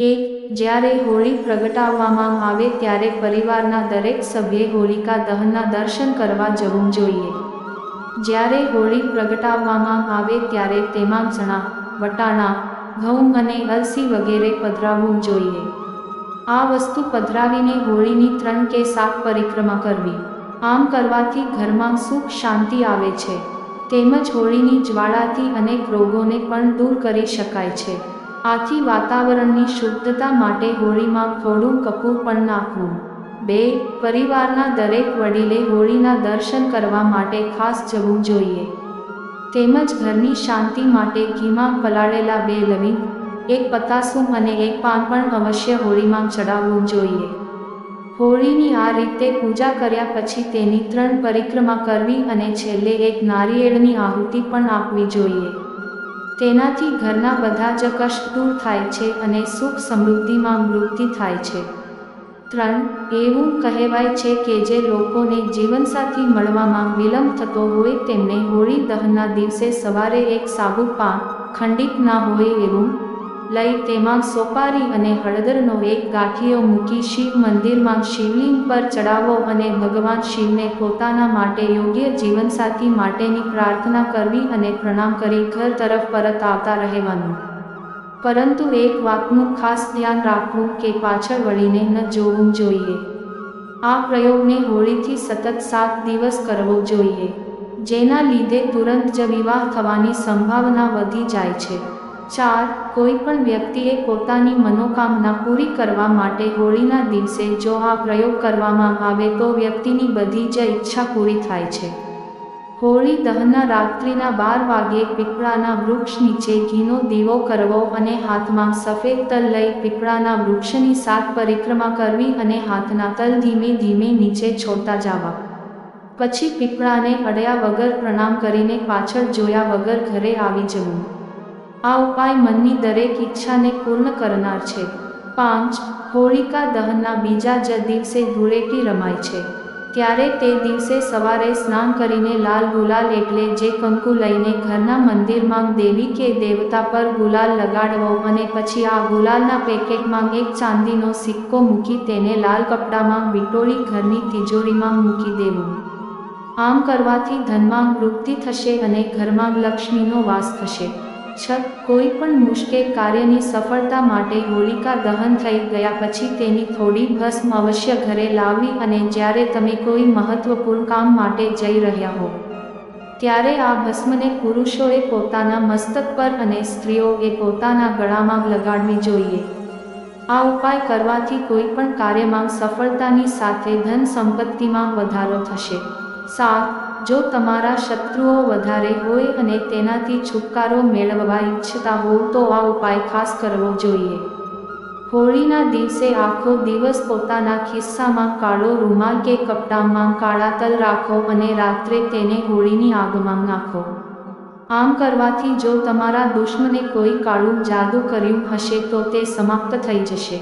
એક જ્યારે હોળી પ્રગટાવવામાં આવે ત્યારે પરિવારના દરેક સભ્યે હોલિકા દહનના દર્શન કરવા જવું જોઈએ. જ્યારે હોળી પ્રગટાવવામાં આવે ત્યારે તેમાં ચણા, વટાણા, ઘઉં અને અલસી વગેરે પધરાવવું જોઈએ. આ વસ્તુ પધરાવીને હોળીની ત્રણ કે સાત પરિક્રમા કરવી. આમ કરવાથી ઘરમાં સુખ શાંતિ આવે છે. તેમજ હોળીની જ્વાળાથી અનેક રોગોને પણ દૂર કરી શકાય છે. આથી વાતાવરણની શુદ્ધતા માટે હોળીમાં થોડું કપૂર પણ નાખવું. બે, પરિવારના દરેક વડીલે હોળીના દર્શન કરવા માટે ખાસ જવું જોઈએ. તેમજ ઘરની શાંતિ માટે ઘીમાં પલાળેલા બે લવિંગ, એક પતાસું અને એક પાન પણ અવશ્ય હોળીમાં ચડાવવું જોઈએ. હોળીની આ રીતે પૂજા કર્યા પછી તેની ત્રણ પરિક્રમા કરવી અને છેલ્લે એક નારિયેળની આહુતિ પણ આપવી જોઈએ. તેનાથી ઘરના બધા જ કષ્ટ દૂર થાય છે અને સુખ સમૃદ્ધિમાં વૃદ્ધિ થાય છે. ત્રણ, એવું કહેવાય છે કે જે લોકોને જીવનસાથી મળવામાં વિલંબ થતો હોય તેમને હોળી દહનના દિવસે સવારે એક સાબુ પાન ખંડિત ના હોય એવું લઈ તેમાં સોપારી અને હળદરનો એક ગાંઠિયો મૂકી શિવ મંદિરમાં શિવલિંગ પર ચડાવો અને ભગવાન શિવને પોતાના માટે યોગ્ય જીવનસાથી માટેની પ્રાર્થના કરવી અને પ્રણામ કરી ઘર તરફ પરત આવતા રહેવાનું. પરંતુ એક વાતનું ખાસ ધ્યાન રાખવું કે પાછળ વળીને ન જોવું જોઈએ. આ પ્રયોગને હોળીથી સતત સાત દિવસ કરવો જોઈએ, જેના લીધે તુરંત જ વિવાહ થવાની સંભાવના વધી જાય છે. ચાર કોઈ પણ વ્યક્તિએ પોતાની મનોકામના પૂરી કરવા માટે હોળીના દિવસે જો આ પ્રયોગ કરવામાં આવે તો વ્યક્તિની બધી જ ઈચ્છા પૂરી થાય છે. હોળી દહનના રાત્રિના બાર વાગ્યે પીપળાના વૃક્ષ નીચે ઘીનો દીવો કરવો અને હાથમાં સફેદ તલ લઈ પીપળાના વૃક્ષની સાત પરિક્રમા કરવી અને હાથના તલ ધીમે ધીમે નીચે છોડતા જવા. પછી પીપળાને અડ્યા વગર પ્રણામ કરીને પાછળ જોયા વગર ઘરે આવી જવું. આ ઉપાય મનની દરેક ઈચ્છાને પૂર્ણ કરનાર છે. પાંચ, હોળિકા દહનના બીજા જ દિવસે ધૂળેટી રમાય છે. ત્યારે તે દિવસે સવારે સ્નાન કરીને લાલ ગુલાલ એટલે જે કંકુ લઈને ઘરના મંદિરમાં દેવી કે દેવતા પર ગુલાલ લગાડવો અને પછી આ ગુલાલના પેકેટમાં એક ચાંદીનો સિક્કો મૂકી તેને લાલ કપડામાં વિટોળી ઘરની તિજોરીમાં મૂકી દેવું. આમ કરવાથી ધનમાં વૃદ્ધિ થશે અને ઘરમાં લક્ષ્મીનો વાસ થશે. છ, કોઈ પણ મુશ્કેલ કાર્યની સફળતા માટે હોલિકા દહન થઈ ગયા પછી તેની થોડી ભસ્મ અવશ્ય ઘરે લાવવી અને જ્યારે તમે કોઈ મહત્વપૂર્ણ કામ માટે જઈ રહ્યા હો, ત્યારે આ ભસ્મને પુરુષોએ પોતાના મસ્તક પર અને સ્ત્રીઓએ પોતાના ગળામાં લગાડવી જોઈએ. આ ઉપાય કરવાથી કોઈ પણ કાર્યમાં સફળતાની સાથે ધન સંપત્તિમાં વધારો થશે. સાત જો તમારા શત્રુઓ વધારે હોય અને તેનાથી છુટકારો મેળવવા ઈચ્છતા હો તો આ ઉપાય ખાસ કરવો જોઈએ. હોળીના દિવસે આખો દિવસ પોતાના ખિસ્સામાં કાળો રૂમાલ કે કપડામાં કાળા તલ રાખો અને રાત્રે તેને હોળીની આગમાં નાખો. આમ કરવાથી જો તમારા દુશ્મને કોઈ કાળું જાદુ કર્યું હશે તો તે સમાપ્ત થઈ જશે.